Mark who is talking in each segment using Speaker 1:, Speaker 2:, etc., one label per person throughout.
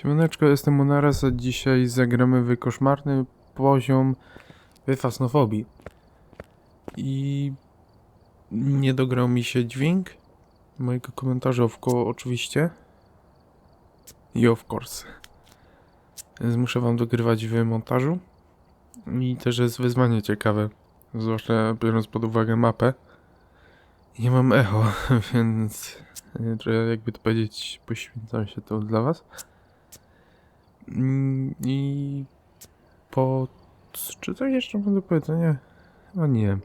Speaker 1: Siemaneczko, jestem Monaras, a dzisiaj zagramy w koszmarny poziom w fasnofobii. I nie dograł mi się dźwięk mojego komentarza, oczywiście. I of course. Więc muszę wam dogrywać w montażu. I też jest wyzwanie ciekawe, zwłaszcza biorąc pod uwagę mapę. Nie mam echo, więc e, trochę jakby to powiedzieć, poświęcam się to dla was. I po... Czy coś jeszcze mam do powiedzenia? No nie.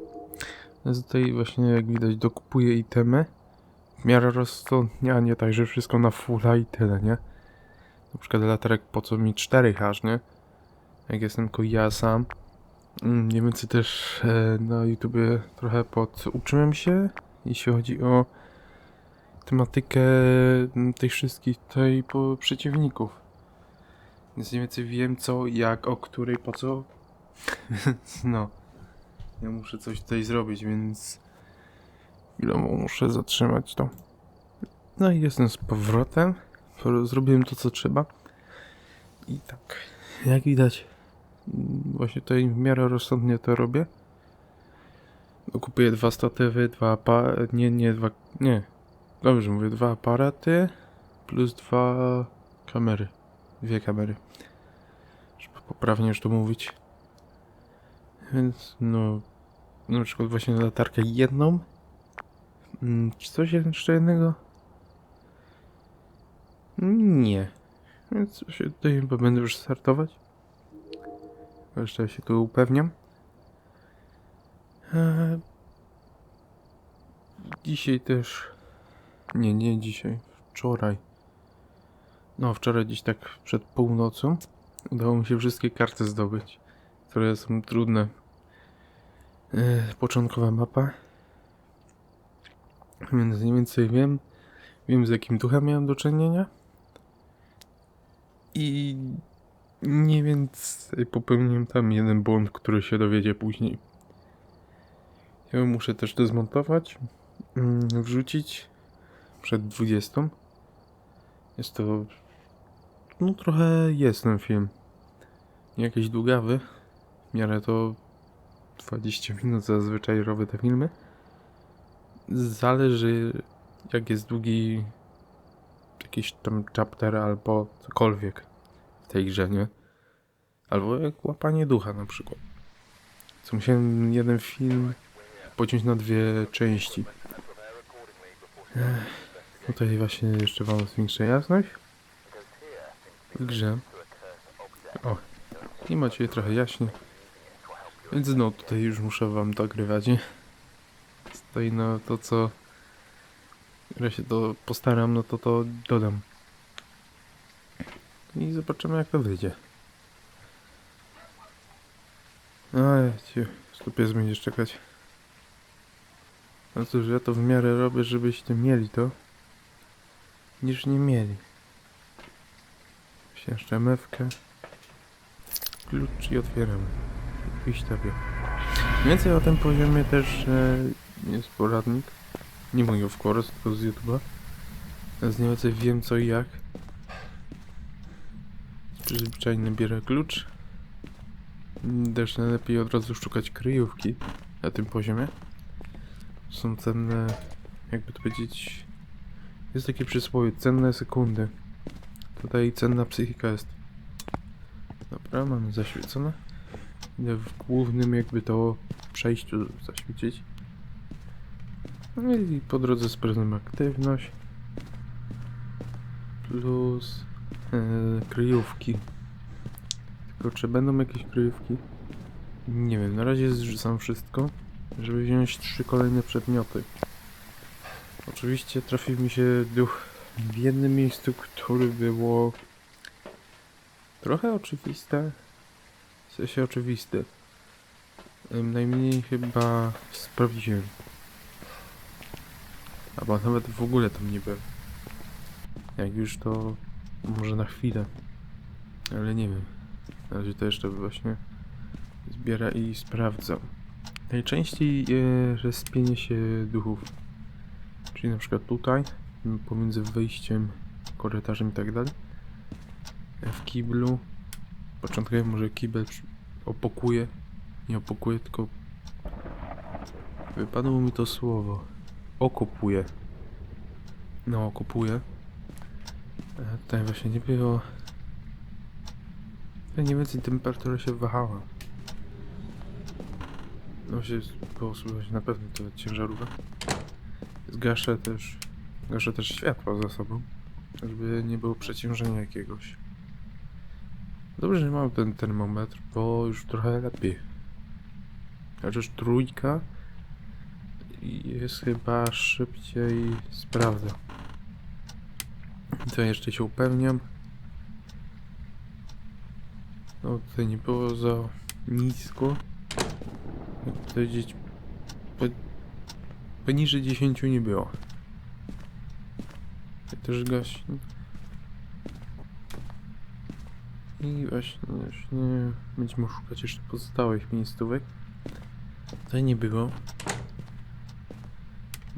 Speaker 1: Ja tutaj właśnie jak widać dokupuję itemy. W miarę rozsądnie, a nie tak, że wszystko na fulla i tyle, nie? Na przykład latarek po co mi 4 aż, nie? Jak jestem tylko ja sam. Mm, Mniej więcej też e, na YouTubie trochę poduczyłem się, jeśli chodzi o tematykę mm, tych wszystkich tutaj przeciwników. Więc mniej więcej wiem co, jak, o której, po co. No. Ja muszę coś tutaj zrobić, więc chwilowo muszę zatrzymać to. No i jestem z powrotem. Po- Zrobiłem to co trzeba. I tak, jak widać, właśnie tutaj w miarę rozsądnie to robię. Kupuję dwa statywy, dwa apa... Nie, nie, dwa... Nie. Dobrze mówię, dwa aparaty plus dwa kamery. Dwie kamery. Żeby poprawnie już to mówić. Więc no. Na przykład właśnie latarkę jedną. Mm, Czy coś jeszcze jednego? Nie. Więc się tutaj chyba będę już startować. Jeszcze się tu upewniam. Eee, Dzisiaj też. Nie, nie dzisiaj. Wczoraj. No, wczoraj gdzieś tak przed północą udało mi się wszystkie karty zdobyć, które są trudne. Yy, początkowa mapa. Więc mniej więcej wiem, wiem z jakim duchem miałem do czynienia. I nie więcej popełniłem tam jeden błąd, który się dowiedzie później. Ja muszę też to zmontować, mm, wrzucić przed 20. Jest to no trochę jest ten film. Nie jakiś długawy. W miarę to 20 minut zazwyczaj robię te filmy. Zależy jak jest długi jakiś tam chapter albo cokolwiek w tej grze, nie? Albo jak łapanie ducha na przykład. Co musiałem jeden film pociąć na dwie części. Ech, tutaj właśnie jeszcze wam zwiększę jasność w grze. O, i macie trochę jaśnie. Więc no, tutaj już muszę wam dogrywać? Tutaj no, to co... Ja się to postaram, no to to dodam. I zobaczymy jak to wyjdzie. A, ja cię, stupie będziesz czekać. No cóż, ja to w miarę robię, żebyście mieli to. Niż nie mieli. Jeszcze mewkę. Klucz i otwieramy. Iść tobie. Więcej o tym poziomie też e, jest poradnik. Nie mój of course, tylko z YouTube'a. Z więcej wiem co i jak. Przyzwyczajny bierę klucz. Też najlepiej od razu szukać kryjówki na tym poziomie. Są cenne, jakby to powiedzieć, jest takie przysłowie, cenne sekundy. Tutaj cenna psychika jest. Dobra, mamy zaświecone. Idę w głównym jakby to przejściu zaświecić. No i po drodze sprawdzam aktywność. Plus e, kryjówki. Tylko czy będą jakieś kryjówki? Nie wiem, na razie zrzucam wszystko, żeby wziąć trzy kolejne przedmioty. Oczywiście trafił mi się duch w jednym miejscu, które było trochę oczywiste. W sensie oczywiste. Najmniej chyba sprawdziłem. Albo nawet w ogóle tam nie byłem. Jak już to może na chwilę. Ale nie wiem. Na razie to jeszcze właśnie zbiera i sprawdzam. Najczęściej e, respienie się duchów. Czyli na przykład tutaj, pomiędzy wyjściem, korytarzem i tak dalej. w kiblu. Początkowo może kibel opokuje. Nie opokuje, tylko wypadło mi to słowo. Okopuje. No, okopuje. E, Tutaj właśnie nie było. Nie więcej temperatura się wahała. No się było słychać na pewno to ciężarówka. Zgaszę też. Gaszę też światła za sobą. Żeby nie było przeciążenia jakiegoś. Dobrze, że mam ten termometr, bo już trochę lepiej. Chociaż trójka jest chyba szybciej sprawdza. To jeszcze się upewniam. No tutaj nie było za nisko. Jak powiedzieć, po, poniżej 10 nie było. Ja też gaśnie. I właśnie, właśnie będziemy szukać jeszcze pozostałych miejscówek. Tutaj nie było.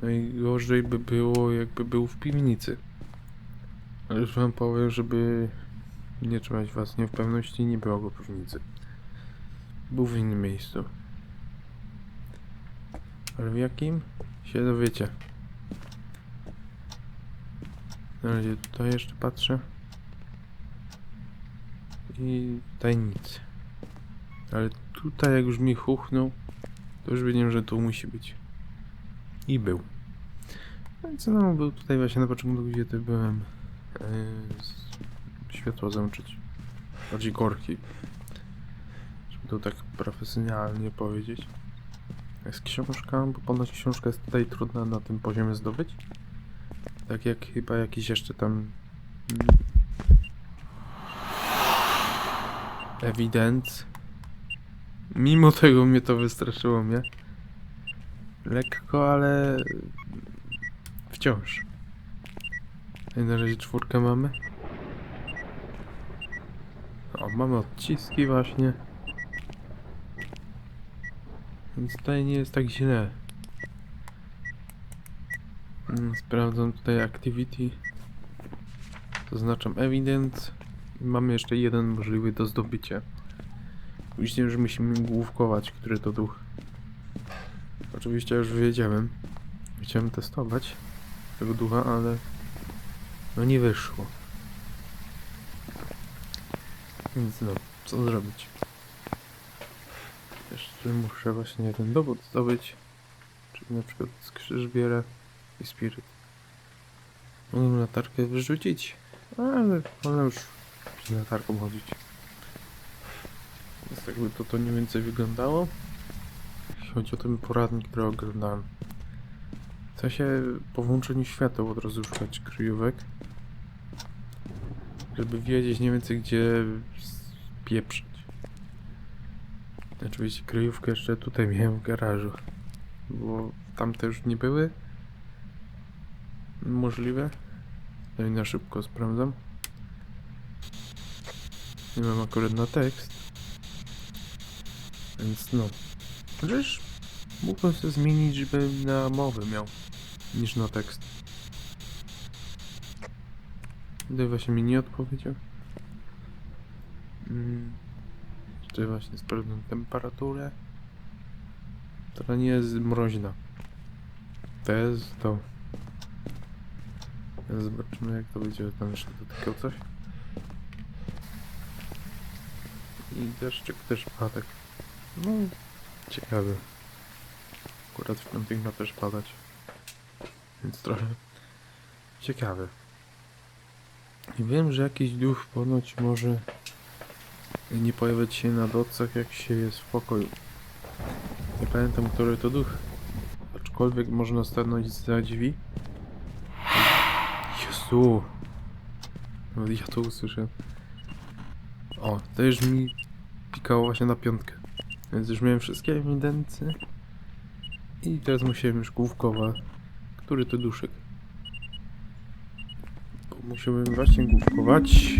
Speaker 1: Najgorzej by było, jakby był w piwnicy. Ale już wam powiem, żeby nie trzymać was nie w pewności, nie było go w piwnicy. Był w innym miejscu. Ale w jakim? Się dowiecie. Na razie tutaj jeszcze patrzę. I tutaj nic. Ale tutaj jak już mi chuchnął, to już wiedziałem, że tu musi być. I był. No i co no, był tutaj właśnie na początku, gdzie ty byłem. Yy, światło załączyć. Bardziej korki. Żeby to tak profesjonalnie powiedzieć. Jest książka, bo ponoć książka jest tutaj trudna na tym poziomie zdobyć. Tak jak chyba jakiś jeszcze tam... mm, Evidence. Mimo tego mnie to wystraszyło mnie. Lekko, ale... Wciąż. I na razie czwórkę mamy. O, mamy odciski właśnie. Więc tutaj nie jest tak źle. Sprawdzam tutaj activity. Zaznaczam evidence. Mamy jeszcze jeden możliwy do zdobycia. Później już musimy główkować, który to duch. Oczywiście już wiedziałem. Chciałem testować tego ducha, ale no nie wyszło. Więc no, co zrobić? Jeszcze muszę właśnie jeden dowód zdobyć. Czyli na przykład skrzyżbierę i spiryt. Mogę latarkę wyrzucić, ale wolę już z latarką chodzić. Więc jakby to, to mniej więcej wyglądało. Jeśli chodzi o ten poradnik, który oglądałem. Chce się po włączeniu świateł od razu szukać kryjówek. Żeby wiedzieć mniej więcej gdzie pieprzeć. Oczywiście kryjówkę jeszcze tutaj miałem w garażu. Bo tamte już nie były. Możliwe. No i na szybko sprawdzam. Nie mam akurat na tekst. Więc no. Chociaż mógłbym sobie zmienić, żebym na mowę miał. Niż na tekst. Tutaj właśnie mi nie odpowiedział. Mm. Jeszcze właśnie sprawdzam temperaturę. To nie jest mroźna. To jest to. Zobaczymy jak to będzie tam jeszcze dotykał coś. I deszczyk też padek. No, ciekawy. Akurat w piątek ma też padać. Więc trochę ciekawy. I wiem, że jakiś duch ponoć może nie pojawiać się na docach, jak się jest w pokoju. Nie pamiętam, który to duch. Aczkolwiek można stanąć za drzwi. Jezu! Nawet ja to usłyszę. O, to już mi pikało właśnie na piątkę. Więc już miałem wszystkie ewidencje. I teraz musiałem już główkowa. Który to duszek? Bo musiałem właśnie główkować.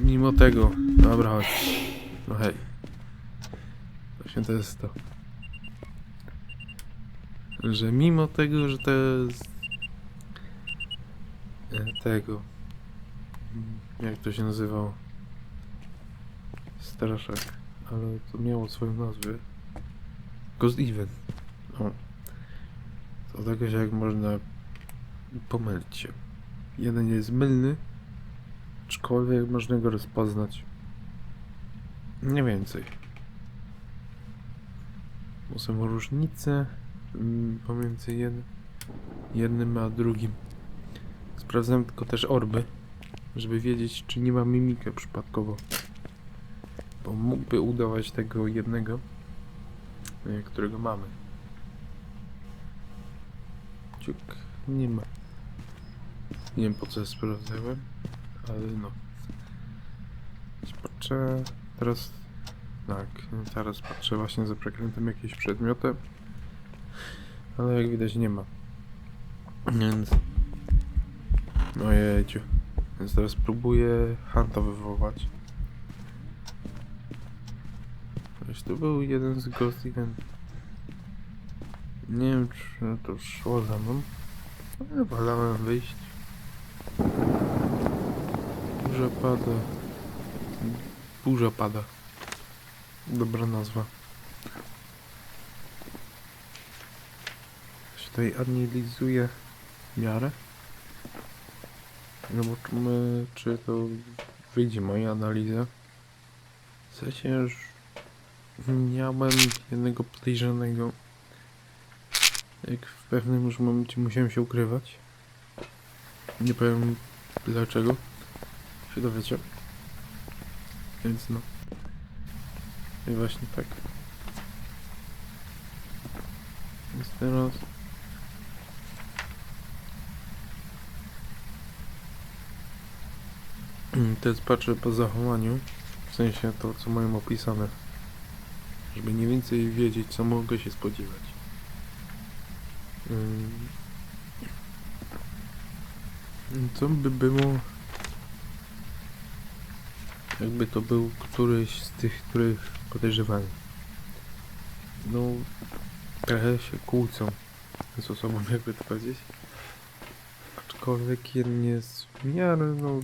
Speaker 1: Mimo tego. Dobra, chodź. No hej. Właśnie to jest to. Że mimo tego, że to jest... e, Tego. mm, jak to się nazywało? Straszak, ale to miało swoją nazwę. Ghost Event. O. To tego się jak można pomylić się. Jeden jest mylny, aczkolwiek można go rozpoznać. Nie więcej. Bo są różnice mm, pomiędzy jednym a drugim. Sprawdzam tylko też orby, żeby wiedzieć, czy nie ma mimikę przypadkowo. Bo mógłby udawać tego jednego, e, którego mamy. Ciuk, nie ma. Nie wiem po co sprawdzałem, ale no. Patrzę teraz. Tak, teraz patrzę właśnie za przekrętem jakieś przedmioty. Ale jak widać nie ma. Więc. Ojejciu. Więc teraz próbuję Hanta wywołać. To był jeden z Ghost Event. Nie wiem czy to szło za mną. Ale wolałem wyjść. Burza pada. Burza pada. Dobra nazwa. Się tutaj analizuje miarę. Zobaczymy, czy to wyjdzie moja analiza. W sensie już miałem jednego podejrzanego. Jak w pewnym już momencie musiałem się ukrywać. Nie powiem dlaczego. Się dowiecie. Więc no. I właśnie tak. Więc teraz... Mm, Teraz patrzę po zachowaniu. W sensie to, co mają opisane. Żeby mniej więcej wiedzieć, co mogę się spodziewać. Ym. Co by było... Jakby to był któryś z tych, których podejrzewałem. No, trochę się kłócą z osobą, jakby to powiedzieć. Aczkolwiek jeden jest w miarę, no,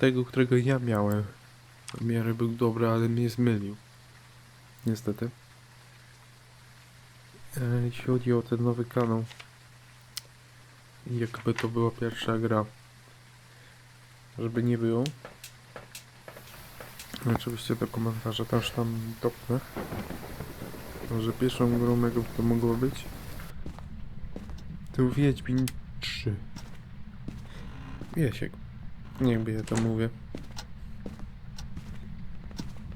Speaker 1: tego, którego ja miałem. W miarę był dobry, ale mnie zmylił. Niestety. E, jeśli chodzi o ten nowy kanał, jakby to była pierwsza gra, żeby nie było. Oczywiście do komentarza też tam dopnę. Że pierwszą grą jaką to mogło być to Wiedźmin 3. Wiesiek. Niechby ja to mówię.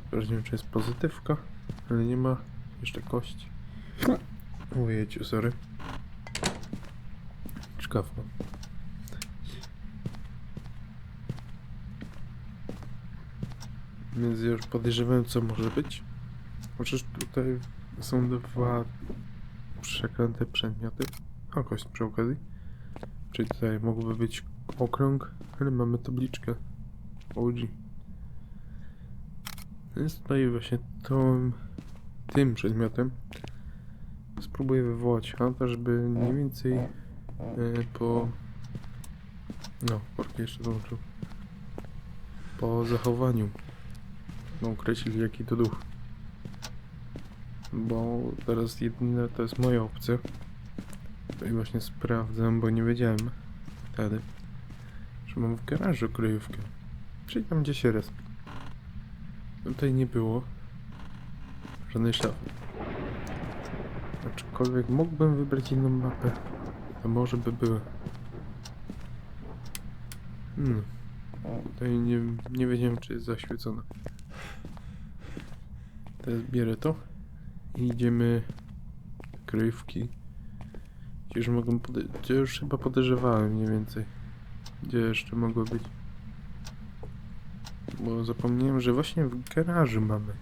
Speaker 1: Sprawdzimy czy jest pozytywka, ale nie ma jeszcze kości. Ojejciu, sorry. Szkaf mam. Więc już podejrzewałem co może być. Chociaż tutaj są dwa przeklęte przedmioty. O, kość przy okazji. Czyli tutaj mógłby być okrąg, ale mamy tabliczkę OG. Więc tutaj właśnie tą, tym przedmiotem spróbuję wywołać Hunta, żeby mniej więcej e, po... No, korki jeszcze dołączył. Po zachowaniu no, określić jaki to duch. Bo teraz jedyne to jest moja opcja. Tutaj właśnie sprawdzam, bo nie wiedziałem wtedy, że mam w garażu kryjówkę. Czyli tam gdzie się respi. Tutaj nie było żadnej szafy. Aczkolwiek mógłbym wybrać inną mapę. To może by były. Hmm. Tutaj nie, nie wiedziałem czy jest zaświecona. Teraz bierę to i idziemy kryjówki. Gdzie już mogą pode- gdzie już chyba podejrzewałem mniej więcej. Gdzie jeszcze mogło być. Bo zapomniałem, że właśnie w garażu mamy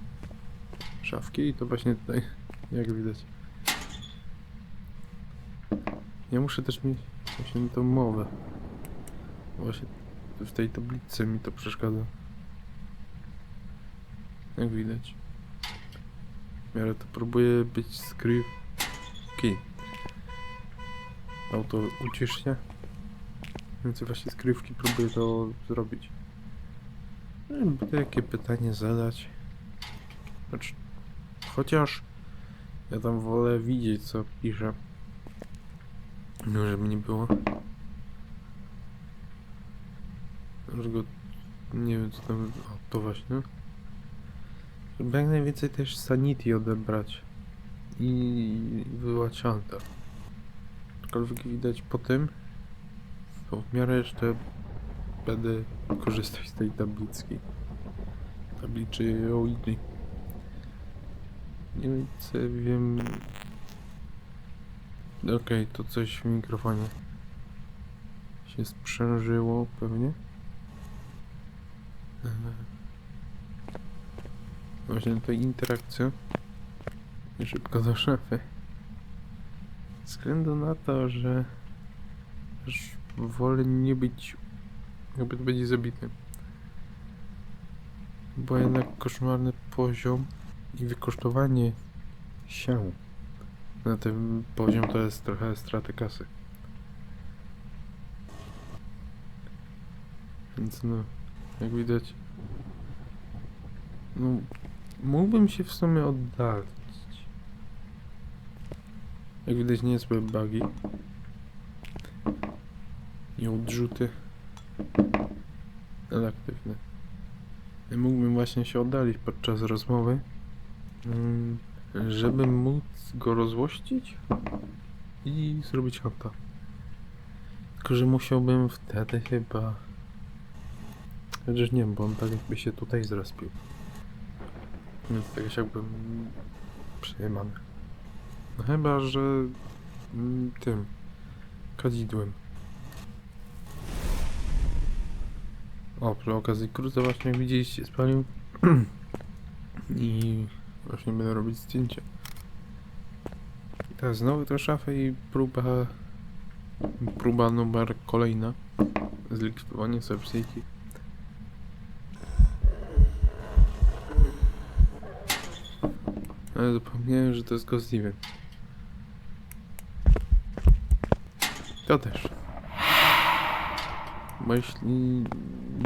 Speaker 1: szafki i to właśnie tutaj, jak widać. Ja muszę też mieć właśnie tą mowę. Właśnie w tej tablicy mi to przeszkadza. Jak widać. W miarę to próbuję być skrywki. Auto ucisz się. Więc właśnie skrywki próbuję to zrobić. Nie wiem, jakie pytanie zadać. Znaczy, chociaż ja tam wolę widzieć, co pisze. No, żeby nie było. Że go... Nie wiem, co tam... O, to właśnie. Żeby jak najwięcej też sanity odebrać. I wyłać Anta. Aczkolwiek widać po tym, to w miarę jeszcze będę korzystać z tej tabliczki. Tabliczy Ouija. Nie więcej wiem... Okej, to coś w mikrofonie się sprzężyło pewnie. Eee. Właśnie tutaj interakcja. I szybko do szafy. Ze względu na to, że wolę nie być jakby to będzie zabity. Bo jednak koszmarny poziom i wykosztowanie się na tym poziom to jest trochę straty kasy. Więc no, jak widać, no, mógłbym się w sumie oddalić. Jak widać niezłe bugi i odrzuty elektywne. Ja mógłbym właśnie się oddalić podczas rozmowy, mm, żeby móc go rozłościć i zrobić hanta. Tylko, że musiałbym wtedy chyba... Chociaż nie wiem, bo on tak jakby się tutaj zrespił. Więc tak jakbym przejemany. No chyba, że mm, tym kadzidłem. O, przy okazji krótko właśnie widzieliście spalił i właśnie będę robić zdjęcie. Teraz znowu tę szafę i próba próba numer kolejna zlikwidowanie sepsiki. Ale zapomniałem, że to jest Ghostiven. To też. Bo jeśli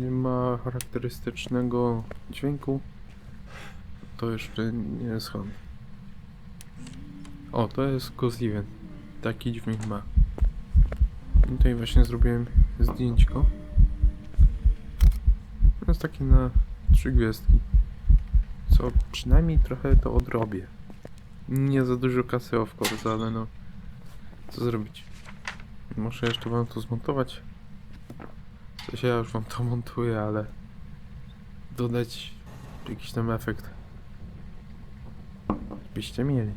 Speaker 1: nie ma charakterystycznego dźwięku, to jeszcze nie jest on. O, to jest Ghostiven. Taki dźwięk ma. I tutaj właśnie zrobiłem zdjęćko. To jest takie na trzy gwiazdki. Co przynajmniej trochę to odrobię. Nie za dużo kasy of course, ale no... Co zrobić? Muszę jeszcze wam to zmontować. W sensie ja już wam to montuję, ale... Dodać jakiś tam efekt. Byście mieli.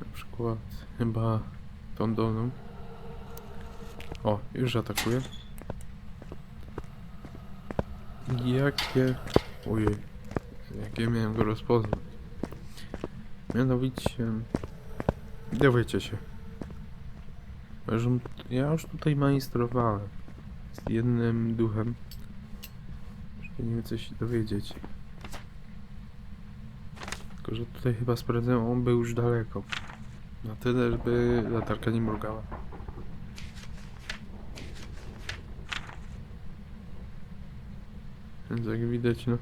Speaker 1: Na przykład chyba tą dolną. O, już atakuje. Jakie... Ojej. Jakie miałem go rozpoznać. Mianowicie... Dowiecie się. Ja już tutaj majstrowałem z jednym duchem. Nie więcej się dowiedzieć. Tylko, że tutaj chyba sprawdzę, on był już daleko. Na tyle, żeby latarka nie mrugała. Więc jak widać, no...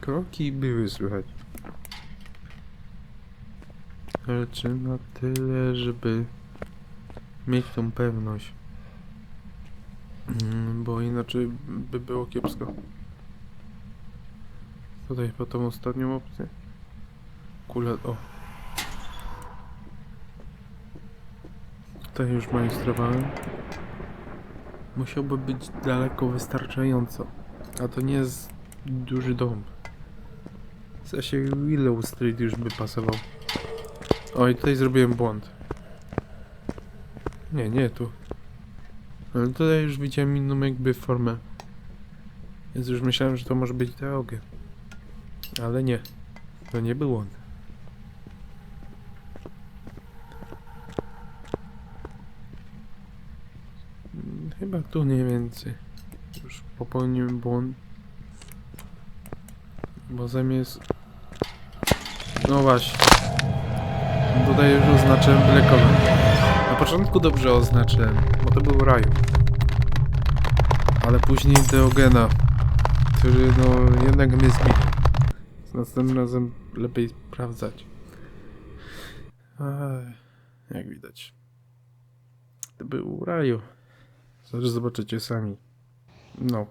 Speaker 1: Kroki były słychać. Ale czy na tyle, żeby mieć tą pewność? Mm, Bo inaczej by było kiepsko. Tutaj po tą ostatnią opcję. Kule, o. Tutaj już majstrowałem. Musiałby być daleko wystarczająco. A to nie jest duży dom. W sensie Willow Street już by pasował. Oj, tutaj zrobiłem błąd. Nie, nie tu. Ale tutaj już widziałem inną jakby formę. Więc już myślałem, że to może być drogie. Ale nie. To nie był on. Mm, Chyba tu nie więcej. Już popełniłem błąd. Bo zamiast... No właśnie. Tutaj już oznaczyłem Blackowe. Na początku dobrze oznaczyłem, bo to był raju. Ale później Deogena, który no jednak mnie zbił. Z następnym razem lepiej sprawdzać. Aj, jak widać. To był raju. Zaraz zobaczycie sami. No.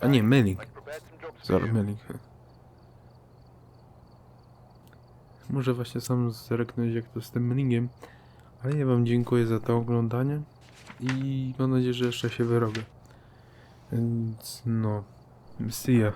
Speaker 1: A nie, mailing. Sorry, mailing. Muszę właśnie sam zerknąć jak to z tym mailingiem. Ale ja wam dziękuję za to oglądanie. I mam nadzieję, że jeszcze się wyrobię. Więc no. See ya.